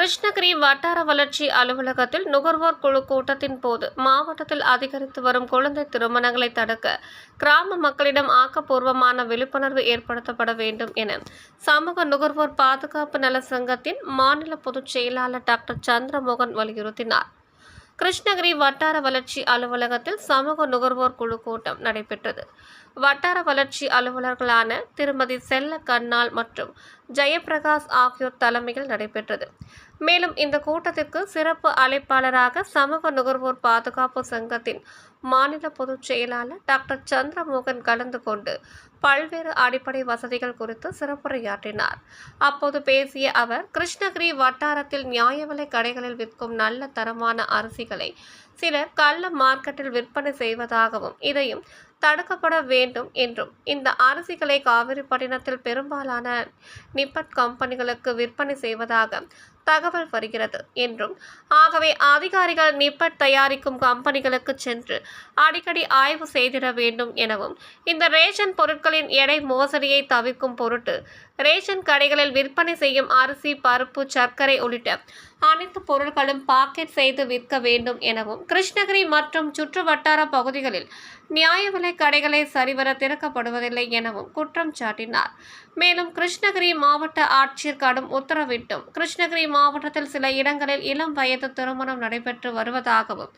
கிருஷ்ணகிரி வட்டார வளர்ச்சி அலுவலகத்தில் நுகர்வோர் குழு கூட்டத்தின் போது மாவட்டத்தில் அதிகரித்து வரும் குழந்தை திருமணங்களை தடுக்க கிராம மக்களிடம் ஆக்கப்பூர்வமான விழிப்புணர்வு ஏற்படுத்தப்பட வேண்டும் என சமூக நுகர்வோர் பாதுகாப்பு நல சங்கத்தின் மாநில பொதுச் செயலாளர் டாக்டர் சந்திரமோகன் வலியுறுத்தினார். கிருஷ்ணகிரி வட்டார வளர்ச்சி அலுவலகத்தில் சமூக நுகர்வோர் குழு கூட்டம் நடைபெற்றது. வட்டார வளர்ச்சி அலுவலர்களான திருமதி செல்ல கண்ணால் மற்றும் ஜெயபிரகாஷ் ஆகியோர் தலைமையில் நடைபெற்றது. மேலும் இந்த கூட்டத்திற்கு சிறப்பு அழைப்பாளராக சமூக நுகர்வோர் பாதுகாப்பு சங்கத்தின் மாநில பொதுச் செயலாளர் டாக்டர் சந்திரமோகன் கலந்து கொண்டு பல்வேறு அடிப்படை வசதிகள் குறித்து சிறப்புரையாற்றினார். அப்போது பேசிய அவர் கிருஷ்ணகிரி வட்டாரத்தில் நியாய விலை கடைகளில் விற்கும் நல்ல தரமான அரிசிகளை சிலர் கள்ள மார்க்கெட்டில் விற்பனை செய்வதாகவும் இதையும் தடுக்கப்பட வேண்டும் என்றும். இந்த அரிசிகளை காவிரிப்பட்டினத்தில் பெரும்பாலான நிப்பட் கம்பெனிகளுக்கு விற்பனை செய்வதாக தகவல் வருகிறது என்றும் ஆகவே அதிகாரிகள் நிப்பட் தயாரிக்கும் கம்பெனிகளுக்கு சென்று அடிக்கடி ஆய்வு செய்திட வேண்டும் எனவும் இந்த ரேஷன் பொருட்களின் எடை மோசடியை தவிர்க்கும் பொருட்டு ரேஷன் கடைகளில் விற்பனை செய்யும் அரிசி பருப்பு சர்க்கரை உள்ளிட்ட அனைத்து பொருட்களும் பாக்கெட் செய்து விற்க வேண்டும் எனவும் கிருஷ்ணகிரி மற்றும் சுற்று வட்டார பகுதிகளில் நியாய விலை கடைகளை சரிவர திறக்கப்படுவதில்லை எனவும் குற்றம் சாட்டினார். மேலும் கிருஷ்ணகிரி மாவட்ட ஆட்சியர் கடும் உத்தரவிட்டும். கிருஷ்ணகிரி மாவட்டத்தில் சில இடங்களில் இளம் வயது திருமணம் நடைபெற்று வருவதாகவும்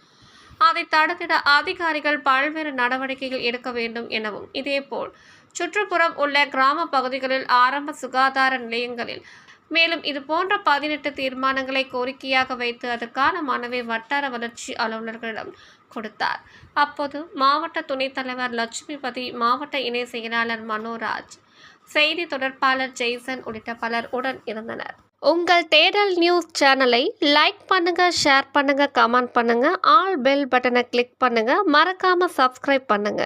அதை தடுத்திட அதிகாரிகள் பல்வேறு நடவடிக்கைகள் எடுக்க வேண்டும் எனவும். இதேபோல் சுற்றுப்புறம் உள்ள கிராம பகுதிகளில் ஆரம்ப சுகாதார நிலையங்களில் மேலும் இது போன்ற பதினெட்டு தீர்மானங்களை கோரிக்கையாக வைத்து அதற்கான மனுவை வட்டார வளர்ச்சி அலுவலர்களிடம் கொடுத்தார். அப்போது மாவட்ட துணைத் தலைவர் லட்சுமிபதி மாவட்ட இணை செயலாளர் மனோராஜ் செய்தி தொடர்பாளர் ஜெய்சன் உள்ளிட்ட பலர் உடன் இருந்தனர். உங்கள் தேடல் நியூஸ் சேனலை லைக் பண்ணுங்க ஷேர் பண்ணுங்க கமெண்ட் பண்ணுங்க ஆல் பெல் பட்டனை கிளிக் பண்ணுங்க மறக்காம சப்ஸ்கிரைப் பண்ணுங்க.